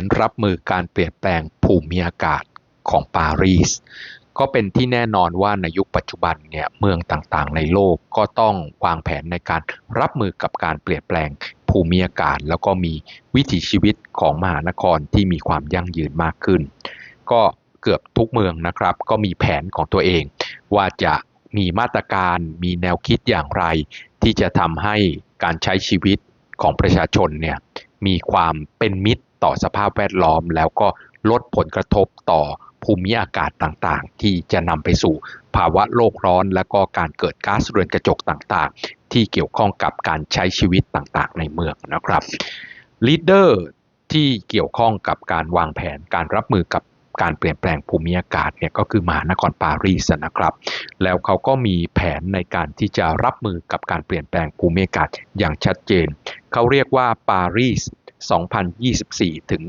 นรับมือการเปลี่ยนแปลงภูมิอากาศของปารีส ก็เป็นที่แน่นอนว่าในยุคปัจจุบันเนี่ยเมืองต่างๆ ในโลกก็ต้องวางแผนในการรับมือกับการเปลี่ยนแปลงภูมิอากาศ แล้วก็มีวิถีชีวิตของมหานครที่มีความยั่งยืนมากขึ้น ก็เกือบทุกเมืองนะครับ ก็มีแผนของตัวเอง ว่าจะมีมาตรการมีแนวคิดอย่างไร ที่จะทำให้การใช้ชีวิตของประชาชนเนี่ยมีความเป็นมิตร ต่อสภาพแวดล้อม แล้วก็ลดผลกระทบต่อภูมิอากาศต่างๆ ที่จะนำไปสู่ภาวะโลกร้อนและก็การเกิดก๊าซเรือนกระจกต่างๆ ที่เกี่ยวข้องกับการใช้ชีวิตต่างๆ ในเมืองนะครับลีดเดอร์ที่เกี่ยวข้องกับการวางแผนการรับมือกับการเปลี่ยนแปลงภูมิอากาศเนี่ยก็คือมหานครปารีสนะครับ แล้วเขาก็มีแผนในการที่จะรับมือกับการเปลี่ยนแปลงภูมิอากาศอย่างชัดเจน เขาเรียกว่าปารีส 2024 ถึง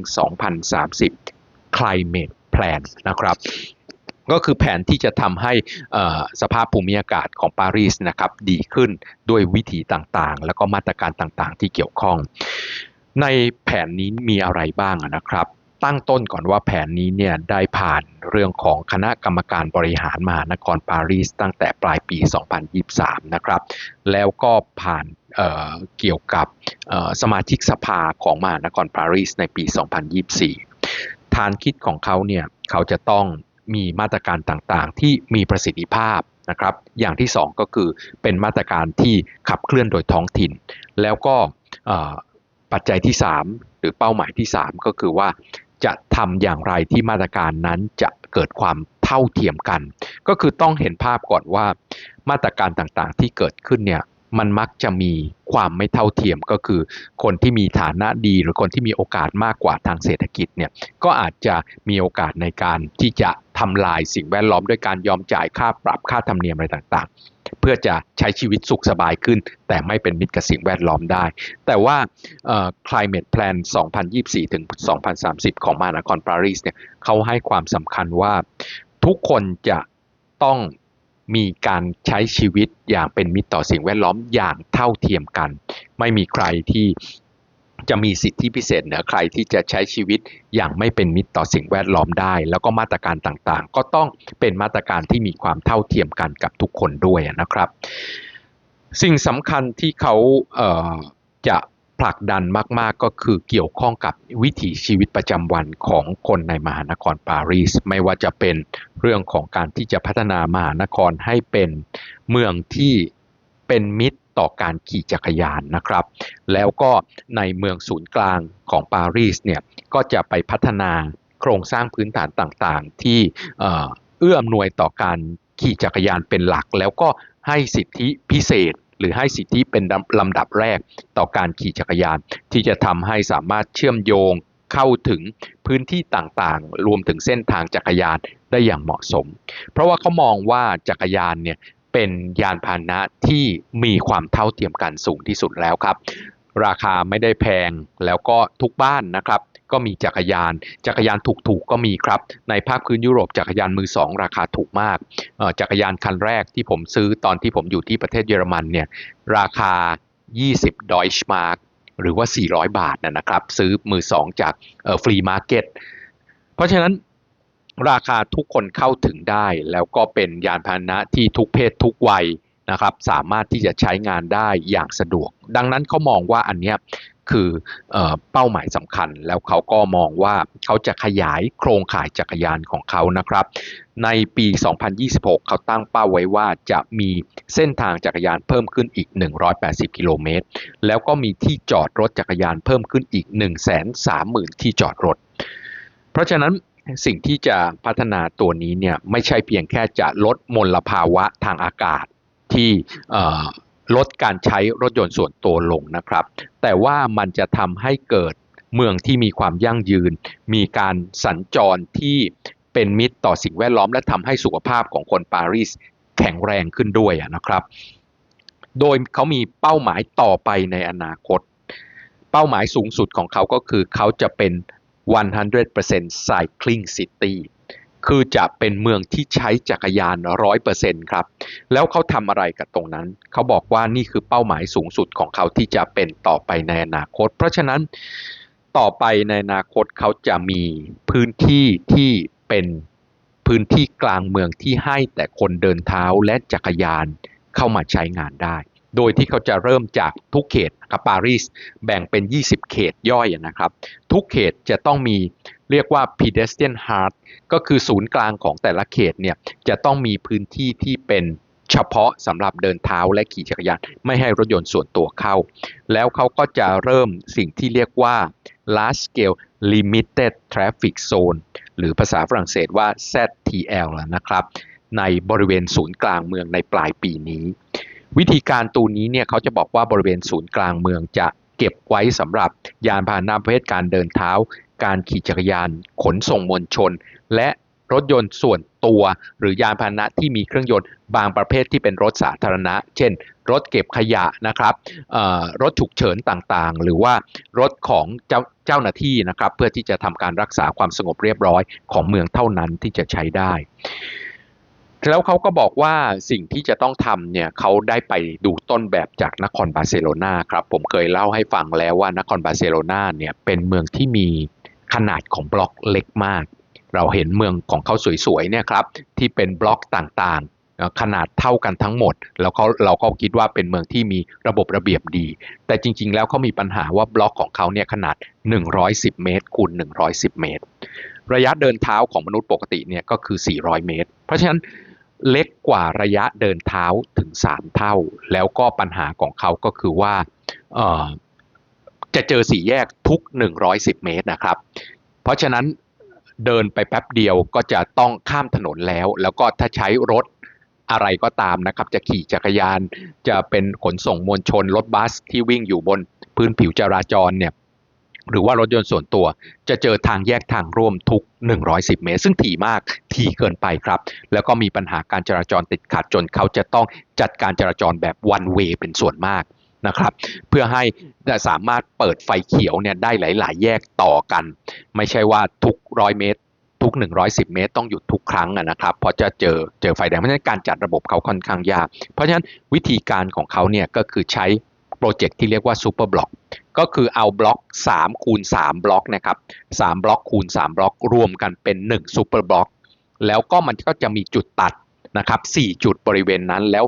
2030 Climate Plan นะครับก็คือแผนที่จะทำให้สภาพภูมิอากาศของปารีสนะครับดีขึ้นด้วยวิธีต่างๆ แล้วก็มาตรการต่างๆ ที่เกี่ยวข้อง ในแผนนี้มีอะไรบ้างนะครับ ตั้งต้นก่อนว่าแผนนี้เนี่ยได้ผ่านเรื่องของคณะกรรมการบริหารมหานครปารีสตั้งแต่ปลายปี 2023 นะครับ แล้วก็ผ่านเเกี่ยวกับสมาชิกสภาของมหานครปารีสในปี 2024 ฐานคิดของเขาเนี่ยเขาจะต้องมีมาตรการต่างๆ ที่มีประสิทธิภาพนะครับ อย่างที่ 2 ก็คือเป็นมาตรการที่ขับเคลื่อนโดยท้องถิ่น แล้วก็ปัจจัยที่ 3 หรือเป้าหมายที่ 3 ก็คือว่า จะทำอย่างไรที่มาตรการนั้นจะเกิดความเท่าเทียมกัน ก็คือต้องเห็นภาพก่อนว่ามาตรการต่างๆที่เกิดขึ้นเนี่ย มันมักจะมีความไม่เท่าเทียมก็คือ คนที่มีฐานะดีหรือคนที่มีโอกาสมากกว่าทางเศรษฐกิจเนี่ยก็อาจจะมีโอกาสในการที่จะทำลายสิ่งแวดล้อมด้วยการยอมจ่ายค่าปรับค่าธรรมเนียมอะไรต่างๆ เพื่อจะใช้ชีวิตสุขสบายขึ้น แต่ไม่เป็นมิตรกับสิ่งแวดล้อมได้ แต่ว่า climate plan 2024 ถึง 2030 ของมหานครปารีสเนี่ยเขาให้ความสำคัญว่าทุกคนจะต้อง มีการใช้ชีวิตอย่างเป็นมิตรต่อสิ่งแวดล้อมอย่างเท่าเทียมกัน ไม่มีใครที่จะมีสิทธิพิเศษเหนือใครที่จะใช้ชีวิตอย่างไม่เป็นมิตรต่อสิ่งแวดล้อมได้ แล้วก็มาตรการต่างๆ ก็ต้องเป็นมาตรการที่มีความเท่าเทียมกันกับทุกคนด้วยนะครับ สิ่งสำคัญที่เขาเจะ ผลักดันมากๆก็คือเกี่ยวข้องกับวิถีชีวิตประจำวันของคนในมหานครปารีส ไม่ว่าจะเป็นเรื่องของการที่จะพัฒนามหานครให้เป็นเมืองที่เป็นมิตรต่อการขี่จักรยานนะครับ แล้วก็ในเมืองศูนย์กลางของปารีสเนี่ยก็จะไปพัฒนาโครงสร้างพื้นฐานต่างๆ ที่เอื้ออำนวยต่อการขี่จักรยานเป็นหลัก แล้วก็ให้สิทธิพิเศษ หรือให้สิทธิเป็นลำดับแรกต่อการขี่จักรยาน ที่จะทำให้สามารถเชื่อมโยงเข้าถึงพื้นที่ต่างๆ รวมถึงเส้นทางจักรยานได้อย่างเหมาะสม เพราะว่าเขามองว่าจักรยานเนี่ยเป็นยานพาหนะที่มีความเท่าเทียมกันสูงที่สุดแล้วครับ ราคาไม่ได้แพงแล้วก็ทุกบ้านนะครับก็มีจักรยาน จักรยานถูกๆก็มีครับ ในภาคพื้นยุโรปจักรยานมือสองราคาถูกมาก จักรยานคันแรกที่ผมซื้อตอนที่ผมอยู่ที่ประเทศเยอรมันเนี่ยราคา 20ดอยช์มาร์กหรือว่า 400 บาทนะครับ ซื้อมือสองจากฟรีมาร์เก็ต เพราะฉะนั้นราคาทุกคนเข้าถึงได้ แล้วก็เป็นยานพาหนะที่ทุกเพศทุกวัย นะครับสามารถที่จะใช้งานได้อย่างสะดวก ดังนั้นเขามองว่าอันนี้คือเป้าหมายสำคัญ แล้วเขาก็มองว่าเขาจะขยายโครงข่ายจักรยานของเขานะครับ ในปี 2026 เขาตั้งเป้าไว้ว่าจะมีเส้นทางจักรยานเพิ่มขึ้นอีก 180 กิโลเมตร แล้วก็มีที่จอดรถจักรยานเพิ่มขึ้นอีก 130,000 ที่จอดรถ เพราะฉะนั้นสิ่งที่จะพัฒนาตัวนี้เนี่ยไม่ใช่เพียงแค่จะลดมลภาวะทางอากาศ ที่ลดการใช้รถยนต์ส่วนตัวลงนะครับ แต่ว่ามันจะทำให้เกิดเมืองที่มีความยั่งยืน มีการสัญจรที่เป็นมิตรต่อสิ่งแวดล้อม และทำให้สุขภาพของคนปารีสแข็งแรงขึ้นด้วยนะครับ โดยเขามีเป้าหมายต่อไปในอนาคต เป้าหมายสูงสุดของเขาก็คือเขาจะเป็น 100% cycling city คือจะเป็นเมืองที่ใช้จักรยานร้อยเปอร์เซ็นต์ครับ แล้วเขาทำอะไรกับตรงนั้น เขาบอกว่านี่คือเป้าหมายสูงสุดของเขาที่จะเป็นต่อไปในอนาคต เพราะฉะนั้นต่อไปในอนาคตเขาจะมีพื้นที่ที่เป็นพื้นที่กลางเมืองที่ให้แต่คนเดินเท้าและจักรยานเข้ามาใช้งานได้ โดยที่เขาจะเริ่มจากทุกเขตครับปารีสแบ่งเป็น 20 เขตย่อยนะครับ ทุกเขตจะต้องมี เรียกว่า pedestrian heart ก็คือศูนย์กลางของแต่ละเขตเนี่ยจะต้องมีพื้นที่ที่เป็นเฉพาะสำหรับเดินเท้าและขี่จักรยานไม่ให้รถยนต์ส่วนตัวเข้า แล้วเขาก็จะเริ่มสิ่งที่เรียกว่า large scale limited traffic zone หรือภาษาฝรั่งเศสว่า ZTL นะครับ ในบริเวณศูนย์กลางเมืองในปลายปีนี้ วิธีการตัวนี้เนี่ยเขาจะบอกว่าบริเวณศูนย์กลางเมืองจะเก็บไว้สำหรับยานพาหนะประเภทการเดินเท้า การขี่จักรยานขนส่งมวลชน และรถยนต์ส่วนตัวหรือยานพาหนะที่มีเครื่องยนต์บางประเภทที่เป็นรถสาธารณะ เช่น รถเก็บขยะนะครับรถฉุกเฉินต่างๆ หรือว่ารถของเจ้าเจ้าหน้าที่นะครับเพื่อที่จะทำการรักษาความสงบเรียบร้อยของเมืองเท่านั้นที่จะใช้ได้ แล้วเขาก็บอกว่าสิ่งที่จะต้องทำเนี่ยเขาได้ไปดูต้นแบบจากนครบาร์เซโลนาครับผมเคยเล่าให้ฟังแล้วว่านครบาร์เซโลนาเนี่ยเป็นเมืองที่มี ขนาดของบล็อกเล็กมาก เราเห็นเมืองของเขาสวยๆเนี่ยครับที่เป็นบล็อกต่างๆ ขนาดเท่ากันทั้งหมด แล้วเขาเราก็คิดว่าเป็นเมืองที่มีระบบระเบียบดี แต่จริง ๆ แล้วเขามีปัญหาว่าบล็อกของเขาเนี่ยขนาด 110 เมตรคูณ110 เมตร ระยะเดินเท้าของมนุษย์ปกติเนี่ยก็คือ 400 เมตร เพราะฉะนั้นเล็กกว่าระยะเดินเท้าถึง 3 เท่า แล้วก็ปัญหาของเขาก็คือว่า จะเจอสี่แยกทุก 110 เมตรนะครับ เพราะฉะนั้นเดินไปแป๊บเดียวก็จะต้องข้ามถนนแล้ว แล้วก็ถ้าใช้รถอะไรก็ตามนะครับ จะขี่จักรยาน จะเป็นขนส่งมวลชนรถบัสที่วิ่งอยู่บนพื้นผิวจราจรเนี่ยหรือว่ารถยนต์ส่วนตัว จะเจอทางแยกทางร่วมทุก 110 เมตร ซึ่งถี่มากถี่เกินไปครับ แล้วก็มีปัญหาการจราจรติดขัดจนเขาจะต้องจัดการจราจรแบบ one way เป็นส่วนมาก นะครับเพื่อให้สามารถเปิดไฟเขียวเนี่ยได้หลาย ๆ แยกต่อกัน ไม่ใช่ว่าทุกร้อยเมตร ทุก 110 เมตร ต้องหยุดทุกครั้งนะครับเพราะจะเจอเจอไฟแดงเพราะฉะนั้นการจัดระบบเขาค่อนข้างยาก เพราะฉะนั้นวิธีการของเขาเนี่ยก็คือใช้โปรเจกต์ที่เรียกว่าซูเปอร์บล็อกก็คือเอาบล็อก3คูณ3บล็อกนะครับ3บล็อกคูณ3บล็อกรวมกันเป็น1ซูเปอร์บล็อกแล้วก็มันก็จะมีจุดตัดนะครับ4จุดบริเวณนั้นแล้ว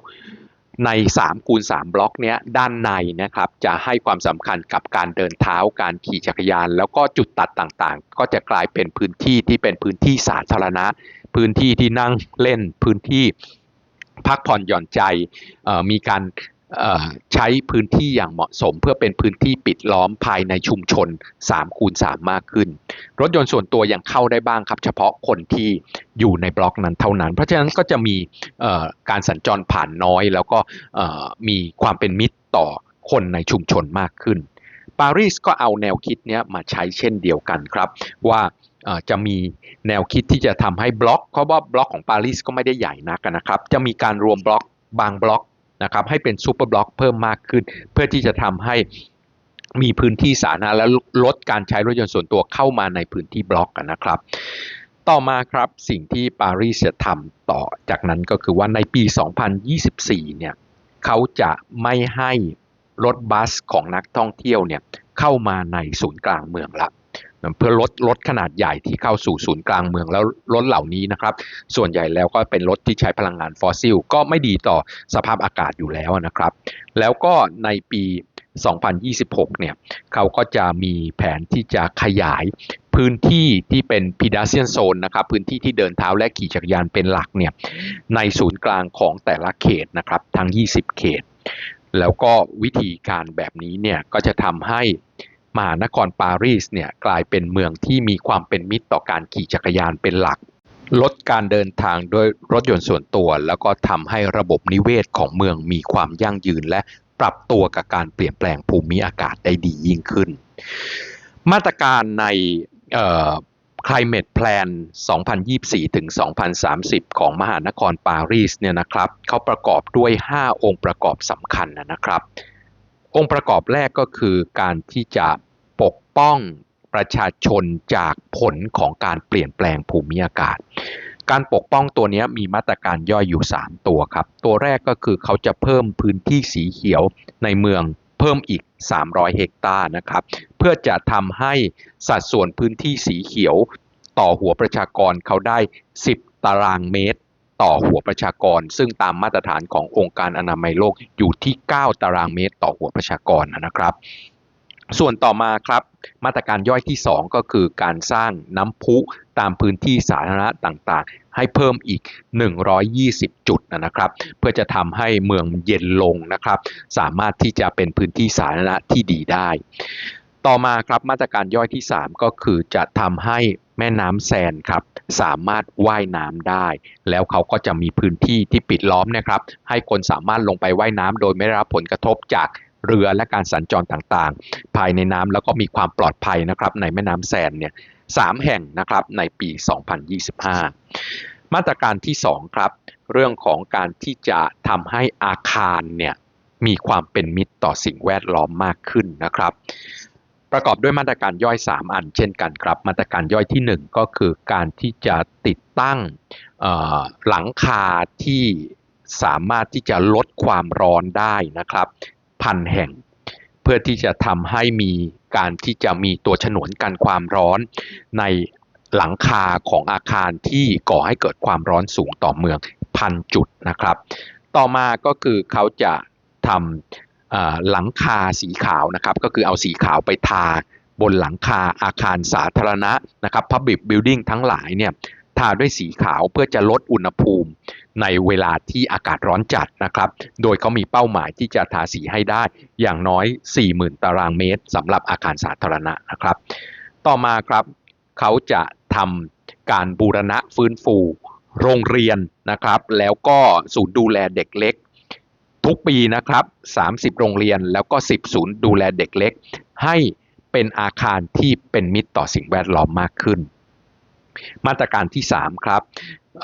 ใน3คูณ3บล็อกเนี้ยด้านในนะครับจะให้ความสำคัญกับการเดินเท้าการขี่จักรยาน แล้วก็จุดตัดต่างๆ ก็จะกลายเป็นพื้นที่ที่เป็นพื้นที่สาธารณะ พื้นที่ที่นั่งเล่นพื้นที่พักผ่อนหย่อนใจมีการ ใช้พื้นที่อย่างเหมาะสม เพื่อเป็นพื้นที่ปิดล้อมภายในชุมชน3คูณ3มากขึ้น รถยนต์ส่วนตัวยังเข้าได้บ้างครับ เฉพาะคนที่อยู่ในบล็อกนั้นเท่านั้น เพราะฉะนั้นก็จะมีการสัญจรผ่านน้อย แล้วก็มีความเป็นมิตรต่อคนในชุมชนมากขึ้น ปารีสก็เอาแนวคิดนี้มาใช้เช่นเดียวกันครับ ว่าจะมีแนวคิดที่จะทำให้บล็อกเพราะว่าบล็อกของปารีสก็ไม่ได้ใหญ่นักนะครับ จะมีการรวมบล็อกบางบล็อก นะครับให้เป็นซูเปอร์บล็อกเพิ่มมากขึ้น เพื่อที่จะทำให้มีพื้นที่สาธารณะและลดการใช้รถยนต์ส่วนตัวเข้ามาในพื้นที่บล็อกนะครับ ต่อมาครับสิ่งที่ปารีสจะทำต่อจากนั้นก็คือว่าในปี 2024 เนี่ยเขาจะไม่ให้รถบัสของนักท่องเที่ยวเนี่ยเข้ามาในศูนย์กลางเมืองละ เพื่อลดรถขนาดใหญ่ที่เข้าสู่ศูนย์กลางเมืองแล้วรถเหล่านี้นะครับ ส่วนใหญ่แล้วก็เป็นรถที่ใช้พลังงานฟอสซิล ก็ไม่ดีต่อสภาพอากาศอยู่แล้วนะครับ แล้วก็ในปี 2026 เนี่ยเขาก็จะมีแผนที่จะขยายพื้นที่ที่เป็น pedestrian zone นะครับ พื้นที่ที่เดินเท้าและขี่จักรยานเป็นหลักเนี่ยในศูนย์กลางของแต่ละเขตนะครับ ทั้ง 20 เขต แล้วก็วิธีการแบบนี้เนี่ยก็จะทำให้ มหานครปารีสเนี่ยกลายเป็นเมืองที่มีความเป็นมิตรต่อการขี่จักรยานเป็นหลัก ลดการเดินทางโดยรถยนต์ส่วนตัว แล้วก็ทำให้ระบบนิเวศของเมืองมีความยั่งยืน และปรับตัวกับการเปลี่ยนแปลงภูมิอากาศได้ดียิ่งขึ้น มาตรการใน Climate Plan 2024 ถึง 2030 ของมหานครปารีสเนี่ยนะครับเขาประกอบด้วย 5 องค์ประกอบสำคัญนะครับ องค์ประกอบแรกก็คือการที่จะปกป้องประชาชนจากผลของการเปลี่ยนแปลงภูมิอากาศ การปกป้องตัวนี้มีมาตรการย่อยอยู่ 3 ตัวครับ ตัวแรกก็คือเขาจะเพิ่มพื้นที่สีเขียวในเมืองเพิ่มอีก 300 เฮกตาร์นะครับ เพื่อจะทำให้สัดส่วนพื้นที่สีเขียวต่อหัวประชากรเขาได้ 10 ตารางเมตร ต่อหัวประชากร ซึ่งตามมาตรฐานขององค์การอนามัยโลกอยู่ที่ 9 ตารางเมตรต่อหัวประชากรนะครับ ส่วนต่อมาครับมาตรการย่อยที่ 2 ก็คือการสร้างน้ำพุตามพื้นที่สาธารณะต่างๆ ให้เพิ่มอีก 120 จุดนะครับ เพื่อจะทำให้เมืองเย็นลงนะครับ สามารถที่จะเป็นพื้นที่สาธารณะที่ดีได้ ต่อมาครับมาตรการย่อยที่ 3 ก็คือจะทำให้ แม่น้ำแซนครับ สามารถว่ายน้ำได้ แล้วเขาก็จะมีพื้นที่ที่ปิดล้อมนะครับ ให้คนสามารถลงไปว่ายน้ำโดยไม่ได้รับผลกระทบจากเรือและการสัญจรต่างๆ ภายในน้ำแล้วก็มีความปลอดภัยนะครับ ในแม่น้ำแซนเนี่ยสามแห่งนะครับในปี 2025 มาตรการที่ 2 ครับ เรื่องของการที่จะทำให้อาคารเนี่ยมีความเป็นมิตรต่อสิ่งแวดล้อมมากขึ้นนะครับ ประกอบด้วยมาตรการย่อย 3 อัน เช่นกันครับ มาตรการย่อยที่ 1 ก็คือการที่จะติดตั้งหลังคาที่สามารถที่จะลดความร้อนได้นะครับ พันแห่ง เพื่อที่จะทำให้มีการที่จะมีตัวฉนวนกันความร้อนในหลังคาของอาคารที่ก่อให้เกิดความร้อนสูงต่อเมืองพันจุดนะครับ ต่อมาก็คือเขาจะทำ หลังคาสีขาวนะครับก็คือเอาสีขาวไปทาบนหลังคาอาคารสาธารณะนะครับ Public Building ทั้งหลายเนี่ยทาด้วยสีขาวเพื่อจะลดอุณหภูมิในเวลาที่อากาศร้อนจัดนะครับ โดยเขามีเป้าหมายที่จะทาสีให้ได้อย่างน้อย 40,000 ตารางเมตรสำหรับอาคารสาธารณะนะครับ ต่อมาครับเขาจะทำการบูรณะฟื้นฟู โรงเรียนนะครับ แล้วก็ศูนย์ดูแลเด็กเล็ก ทุกปีนะครับ 30 โรงเรียนแล้วก็ 10 ศูนย์ดูแลเด็กเล็ก ให้เป็นอาคารที่เป็นมิตรต่อสิ่งแวดล้อมมากขึ้น มาตรการที่ 3 ครับเ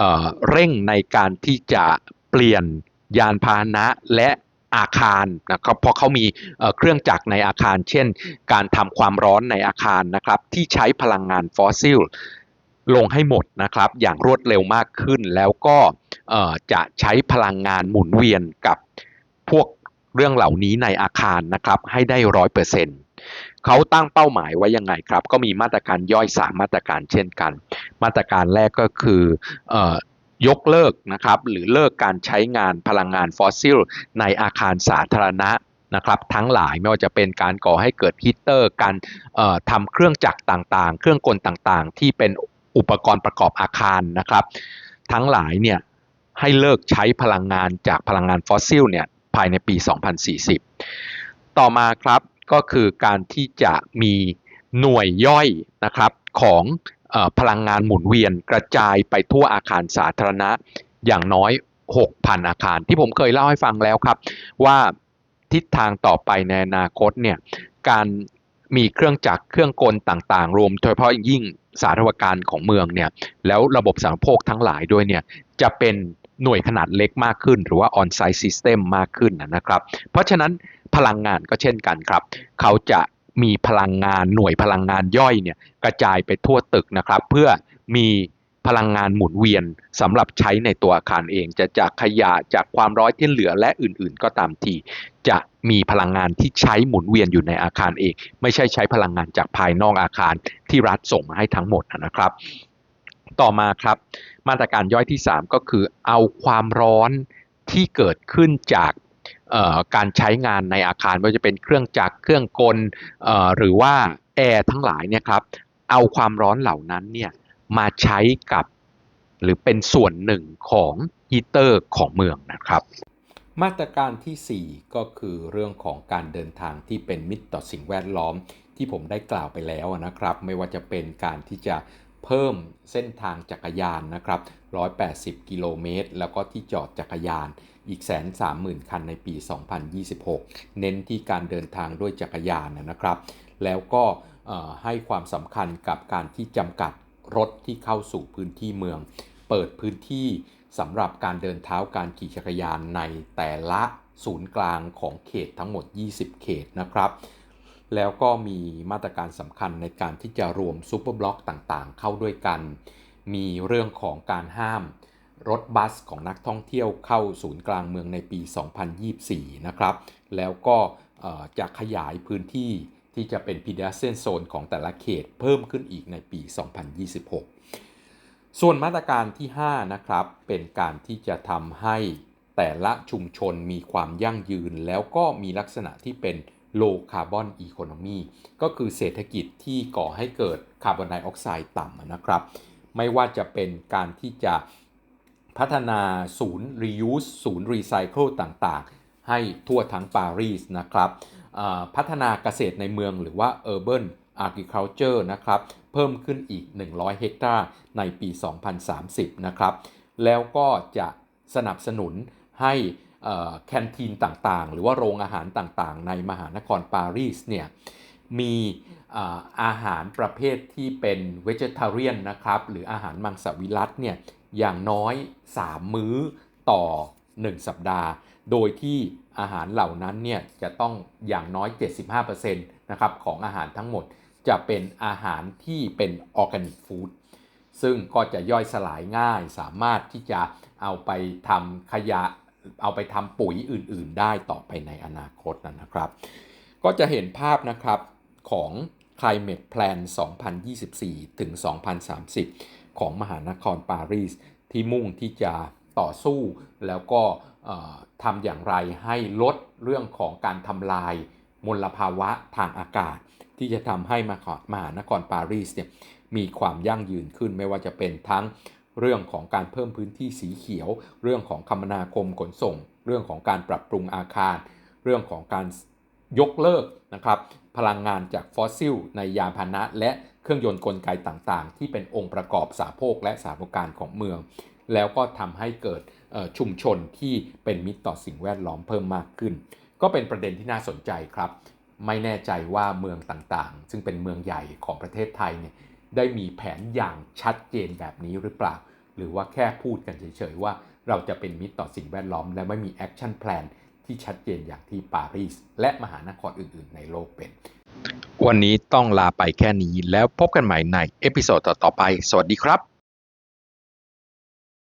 เร่งในการที่จะเปลี่ยนยานพาหนะและอาคารนะครับเพราะเขามีเครื่องจักรในอาคาร เช่น การทำความร้อนในอาคารนะครับที่ใช้พลังงานฟอสซิลลงให้หมดนะครับอย่างรวดเร็วมากขึ้น แล้วก็จะใช้พลังงานหมุนเวียนกับ พวกเรื่องเหล่านี้ในอาคารนะครับให้ได้ร้อยเปอร์เซ็นต์เขาตั้งเป้าหมายไว้ยังไงครับ ก็มีมาตรการย่อยสามมาตรการเช่นกัน มาตรการแรกก็คือยกเลิกนะครับหรือเลิกการใช้งานพลังงานฟอสซิล ในอาคารสาธารณะนะครับทั้งหลายไม่ว่าจะเป็นการก่อให้เกิดฮีเตอร์ การทำเครื่องจักรต่างๆ เครื่องกลต่างๆ ที่เป็นอุปกรณ์ประกอบอาคารนะครับ ทั้งหลายเนี่ยให้เลิกใช้พลังงานจากพลังงานฟอสซิลเนี่ยายในปี 2040 ต่อมาครับก็คือการที่จะมีหน่วยย่อยนะครับของพลังงานหมุนเวียนกระจายไปทั่วอาคารสาธารณะอย่างน้อย 6,000 อาคารที่ผมเคยเล่าให้ฟังแล้วครับ ว่าทิศทางต่อไปในอนาคตเนี่ยการมีเครื่องจักรเครื่องกลต่างๆ รวมโดยเฉพาะยิ่งสาธารณการของเมืองเนี่ยแล้วระบบสารโภคทั้งหลายด้วยเนี่ยจะเป็น หน่วยขนาดเล็กมากขึ้น หรือว่า on-site system มากขึ้นนะครับ เพราะฉะนั้นพลังงานก็เช่นกันครับ เขาจะมีพลังงานหน่วยพลังงานย่อยเนี่ยกระจายไปทั่วตึกนะครับ เพื่อมีพลังงานหมุนเวียนสำหรับใช้ในตัวอาคารเอง จะจากขยะจากความร้อนที่เหลือและอื่นๆ ก็ตามทีจะมีพลังงานที่ใช้หมุนเวียนอยู่ในอาคารเอง ไม่ใช่ใช้พลังงานจากภายนอกอาคารที่รัฐส่งมาให้ทั้งหมดนะครับ ต่อมาครับ มาตรการย่อยที่ 3 ก็คือเอาความร้อนที่เกิดขึ้นจากการใช้งานในอาคารไม่ว่าจะเป็นเครื่องจักรเครื่องกลหรือว่าแอร์ทั้งหลายเนี่ยครับเอาความร้อนเหล่านั้นเนี่ยมาใช้กับหรือเป็นส่วนหนึ่งของฮีเตอร์ของเมืองนะครับ มาตรการที่ 4 ก็คือเรื่องของการเดินทางที่เป็นมิตรต่อสิ่งแวดล้อมที่ผมได้กล่าวไปแล้วนะครับ ไม่ว่าจะเป็นการที่จะ เพิ่มเส้นทางจักรยานนะครับ 180 กิโลเมตร แล้วก็ที่จอดจักรยานอีกแสนสามหมื่นคันในปี 2026 เน้นที่การเดินทางด้วยจักรยานนะครับ แล้วก็ให้ความสำคัญกับการที่จำกัดรถที่เข้าสู่พื้นที่เมือง เปิดพื้นที่สำหรับการเดินเท้าการขี่จักรยานในแต่ละศูนย์กลางของเขตทั้งหมด 20 เขตนะครับ แล้วก็มีมาตรการสำคัญในการที่จะรวมซูเปอร์บล็อกต่างๆ เข้าด้วยกัน มีเรื่องของการห้ามรถบัสของนักท่องเที่ยวเข้าศูนย์กลางเมืองในปี 2024 นะครับ แล้วก็จะขยายพื้นที่ที่จะเป็น pedestrian zone ของแต่ละเขตเพิ่มขึ้นอีกในปี 2026 ส่วนมาตรการที่ 5 นะครับ เป็นการที่จะทำให้แต่ละชุมชนมีความยั่งยืน แล้วก็มีลักษณะที่เป็น low carbon economy ก็คือเศรษฐกิจที่ก่อให้เกิดคาร์บอนไดออกไซด์ต่ำนะครับ ไม่ว่าจะเป็นการที่จะพัฒนาศูนย์ reuse ศูนย์ recycle ต่างๆ ให้ทั่วทั้งปารีสนะครับพัฒนาเกษตรในเมืองหรือว่า urban agriculture นะครับ เพิ่มขึ้นอีก 100 เฮกตาร์ในปี 2030 นะครับ แล้วก็จะสนับสนุนให้ แคนทีนต่างๆ หรือว่าโรงอาหารต่างๆ ในมหานครปารีสเนี่ยมีอาหารประเภทที่เป็นเวจเทเรียนนะครับหรืออาหารมังสวิรัตเนี่ยอย่างน้อย 3 มื้อต่อ 1 สัปดาห์ โดยที่อาหารเหล่านั้นเนี่ยจะต้องอย่างน้อย 75%นะครับของอาหารทั้งหมดจะเป็นอาหารที่เป็นออร์แกนิกฟู้ดซึ่งก็จะย่อยสลายง่ายสามารถที่จะเอาไปทำขยะ เอาไปทำปุ๋ยอื่น ๆ ได้ต่อไปในอนาคตนะครับ ก็จะเห็นภาพนะครับของ Climate Plan 2024 ถึง 2030 ของมหานครปารีส ที่มุ่งที่จะต่อสู้แล้วก็ทำอย่างไรให้ลดเรื่องของการทำลายมลภาวะทางอากาศ ที่จะทำให้มหานครปารีสเนี่ยมีความยั่งยืนขึ้นไม่ว่าจะเป็นทั้ง เรื่องของการเพิ่มพื้นที่สีเขียว เรื่องของคมนาคมขนส่ง เรื่องของการปรับปรุงอาคาร เรื่องของการยกเลิกนะครับพลังงานจากฟอสซิลในยานพาหนะ และเครื่องยนต์กลไกต่างๆ ที่เป็นองค์ประกอบสาโภคและสาธการของเมือง แล้วก็ทำให้เกิดชุมชนที่เป็นมิตรต่อสิ่งแวดล้อมเพิ่มมากขึ้น ก็เป็นประเด็นที่น่าสนใจครับ ไม่แน่ใจว่าเมืองต่างๆ ซึ่งเป็นเมืองใหญ่ของประเทศไทยเนี่ย ได้มีแผนอย่างชัดเจนแบบนี้หรือเปล่า หรือว่าแค่พูดกันเฉยๆว่าเราจะเป็นมิตรต่อสิ่งแวดล้อม และไม่มีแอคชั่นแพลนที่ชัดเจนอย่างที่ปารีสและมหานครอื่นๆ ในโลกเป็น วันนี้ต้องลาไปแค่นี้แล้วพบกันใหม่ในเอพิโซดต่อๆไป สวัสดีครับ